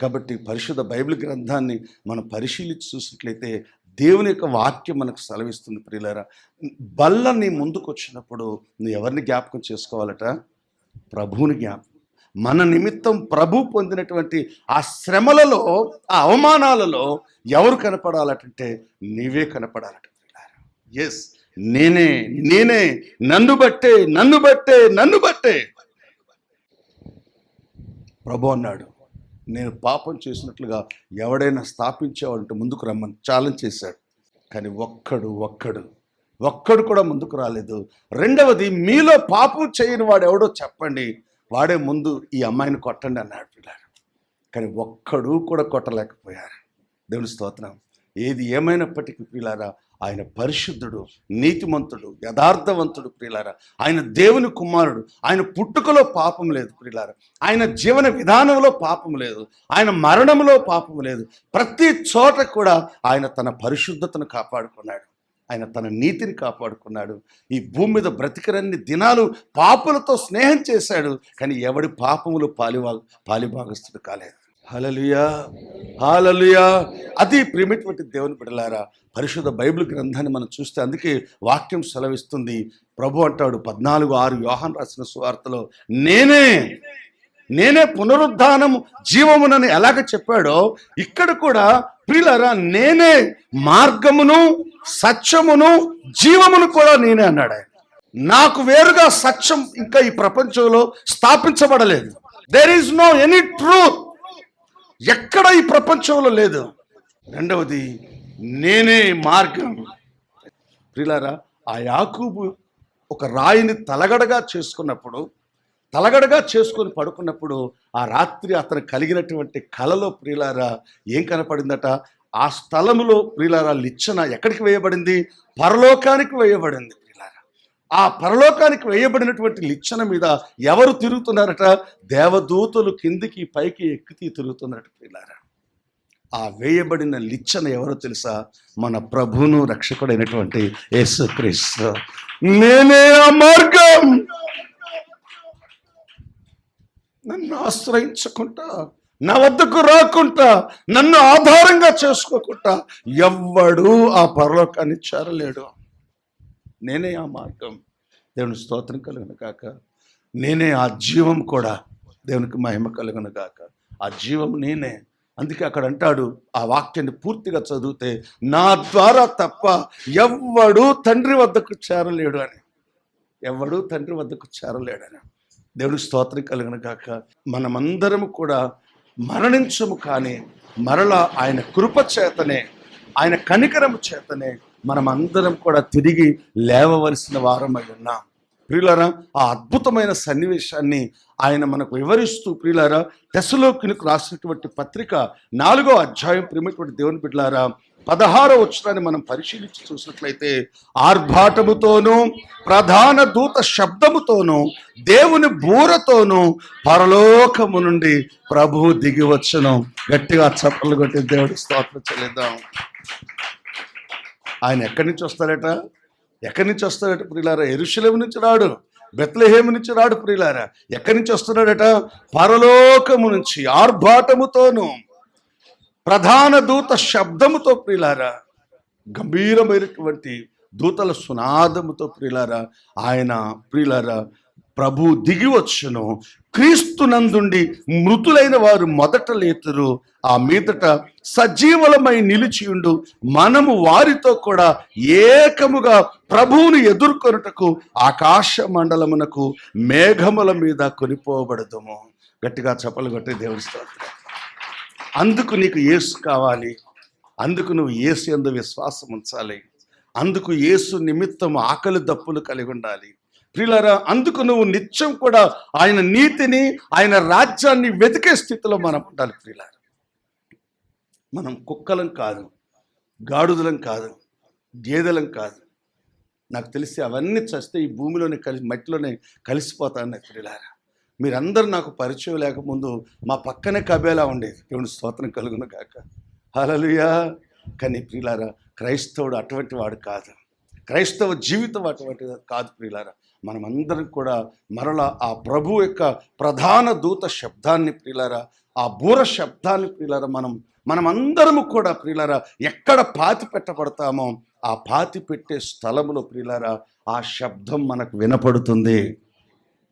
కాబట్టి పరిశుద్ధ బైబిల్ గ్రంథాన్ని మనం పరిశీలించి చూసినట్లయితే దేవుని యొక్క వాక్యం మనకు సెలవిస్తుంది ప్రియులారా. బల్ల నీ ముందుకు వచ్చినప్పుడు నువ్వు ఎవరిని జ్ఞాపకం చేసుకోవాలట? ప్రభువుని జ్ఞాపకం. మన నిమిత్తం ప్రభు పొందినటువంటి ఆ శ్రమలలో ఆ అవమానాలలో ఎవరు కనపడాలటంటే నీవే కనపడాలట ఎస్ నేనే నేనే నన్ను బట్టే నన్ను బట్టే నన్ను బట్టే. ప్రభు అన్నాడు నేను పాపం చేసినట్లుగా ఎవడైనా స్థాపించేవాడంటే ముందుకు రమ్మని ఛాలెంజ్ చేశాడు. కానీ ఒక్కడు ఒక్కడు ఒక్కడు కూడా ముందుకు రాలేదు. రెండవది మీలో పాపం చేయని వాడు ఎవడో చెప్పండి. వాడే ముందు ఈ అమ్మాయిని కొట్టండి అన్నాడు పిల్లాడు. కానీ ఒక్కడు కూడా కొట్టలేకపోయారు. దేవుని స్తోత్రం. ఏది ఏమైనప్పటికీ పిల్లారా ఆయన పరిశుద్ధుడు నీతిమంతుడు యథార్థవంతుడు ప్రియులారా. ఆయన దేవుని కుమారుడు. ఆయన పుట్టుకలో పాపం లేదు ప్రియులారా. ఆయన జీవన విధానంలో పాపం లేదు. ఆయన మరణంలో పాపం లేదు. ప్రతి చోట కూడా ఆయన తన పరిశుద్ధతను కాపాడుకున్నాడు. ఆయన తన నీతిని కాపాడుకున్నాడు. ఈ భూమి మీద బ్రతికరన్ని దినాలు పాపులతో స్నేహం చేశాడు. కానీ ఎవడి పాపములు పాలివా పాలిభాగస్తుడు కాలేదు. హలలుయా హాలలుయా అది ప్రేమటువంటి దేవుని బిడలారా పరిశుద్ధ బైబిల్ గ్రంథాన్ని మనం చూస్తే అందుకే వాక్యం సెలవిస్తుంది. ప్రభు అంటాడు పద్నాలుగు ఆరు యోహాన్ రాసిన సువార్తలో నేనే నేనే పునరుద్ధానము జీవమునని ఎలాగ చెప్పాడో ఇక్కడ కూడా ప్రియులరా నేనే మార్గమును సత్యమును జీవమును కూడా నేనే అన్నాడు ఆయన. నాకు వేరుగా సత్యం ఇంకా ఈ ప్రపంచంలో స్థాపించబడలేదు. There is no any truth ఎక్కడ ఈ ప్రపంచంలో లేదు. రెండవది నేనే మార్గం. ప్రిలారా ఆ యాకూబు ఒక రాయిని తలగడగా చేసుకున్నప్పుడు తలగడగా చేసుకొని పడుకున్నప్పుడు ఆ రాత్రి అతను కలిగినటువంటి కలలో ప్రియులారా ఏం కనపడిందట? ఆ స్థలములో ప్రియులారా లిచ్చన ఎక్కడికి వేయబడింది? పరలోకానికి వేయబడింది. ఆ పరలోకానికి వేయబడినటువంటి లిచ్చన మీద ఎవరు తిరుగుతున్నారట? దేవదూతలు కిందికి పైకి ఎక్కితి తిరుగుతున్నారట పిల్లారా. ఆ వేయబడిన లిచ్చన ఎవరో తెలుసా? మన ప్రభును రక్షకుడైనటువంటి యేసుక్రీస్తు. నేనే ఆ మార్గం. నన్ను ఆశ్రయించకుండా నా వద్దకు రాకుండా నన్ను ఆధారంగా చేసుకోకుండా ఎవ్వడు ఆ పరలోకాన్ని చేరలేడు. నేనే ఆ మార్గం. దేవుని స్తోత్రం కలుగును కాక నేనే ఆ జీవం కూడా దేవునికి మహిమ కలుగును కాక ఆ జీవం నేనే. అందుకే అక్కడ అంటాడు ఆ వాక్యాన్ని పూర్తిగా చదివితే నా ద్వారా తప్ప ఎవ్వడు తండ్రి వద్దకు చేరలేడు అని. ఎవ్వడూ తండ్రి వద్దకు చేరలేడని దేవుని స్తోత్రం కలిగిన కాక మనమందరము కూడా మరణించము కానీ మరలా ఆయన కృప చేతనే ఆయన కనికరము చేతనే మనమందరం కూడా తిరిగి లేవవలసిన వారమై ఉన్నాం. ప్రియులారా ఆ అద్భుతమైన సన్నివేశాన్ని ఆయన మనకు వివరిస్తూ ప్రియులారా దశలోకినికి రాసినటువంటి పత్రిక నాలుగో అధ్యాయం ప్రేమటువంటి దేవుని బిడ్డలారా పదహారో వచ్చరాన్ని మనం పరిశీలించి చూసినట్లయితే ఆర్భాటముతోనూ ప్రధాన దూత శబ్దముతోనూ దేవుని బూరతోనూ పరలోకము నుండి ప్రభువు దిగి వచ్చును. గట్టిగా చప్పలు కొట్టి దేవుడి స్తోత్రం చెల్లిద్దాం. ఆయన ఎక్కడి నుంచి వస్తారట? ఎక్కడి నుంచి వస్తాడట ప్రియులారా? ఎరుశలేము నుంచి రాడు బెత్లహేము నుంచి రాడు ప్రియులారా. ఎక్కడి నుంచి వస్తున్నాడట? పరలోకము నుంచి ఆర్భాటముతోనూ ప్రధాన దూత శబ్దముతో ప్రియులారా. గంభీరమైనటువంటి దూతల సునాదముతో ప్రియులారా ఆయన ప్రియులారా ప్రభు దిగి వచ్చును. క్రీస్తునందుండి మృతులైన వారు మొదట లేతురు. ఆ మీదట సజీవలమై నిలిచియుండు మనము వారితో కూడా ఏకముగా ప్రభువును ఎదుర్కొనుటకు ఆకాశ మండలమునకు మేఘముల మీద కొనిపోబడదుము. గట్టిగా చెప్పలు కొట్టే దేవుడి అందుకు నీకు ఏసు కావాలి. అందుకు నువ్వు ఏసు ఎందు విశ్వాసం ఉంచాలి అందుకు ఏసు నిమిత్తం ఆకలి దప్పులు కలిగి ఉండాలి ప్రియులరా అందుకు నువ్వు నిత్యం కూడా ఆయన నీతిని ఆయన రాజ్యాన్ని వెతికే స్థితిలో మనం ఉండాలి ప్రియులారా మనం కుక్కలం కాదు గాడుదలం కాదు గేదెలం కాదు. నాకు తెలిసి అవన్నీ చస్తే ఈ భూమిలోనే కలిసి మట్టిలోనే కలిసిపోతాను ప్రియులారా మీరందరూ నాకు పరిచయం లేకముందు మా పక్కనే కబేలా ఉండేది. దేవుని స్తోత్రం కలుగును కాక హలలుయా కానీ ప్రియులారా క్రైస్తవుడు అటువంటి వాడు కాదు. క్రైస్తవ జీవితం అటువంటిది కాదు ప్రియులారా. మనమందరం కూడా మరలా ఆ ప్రభు యొక్క ప్రధాన దూత శబ్దాన్ని ప్రియులారా ఆ బూర శబ్దాన్ని ప్రియులారా మనం మనమందరము కూడా ప్రియులారా ఎక్కడ పాతి పెట్టబడతామో ఆ పాతి పెట్టే స్థలములో ప్రియులారా ఆ శబ్దం మనకు వినపడుతుంది.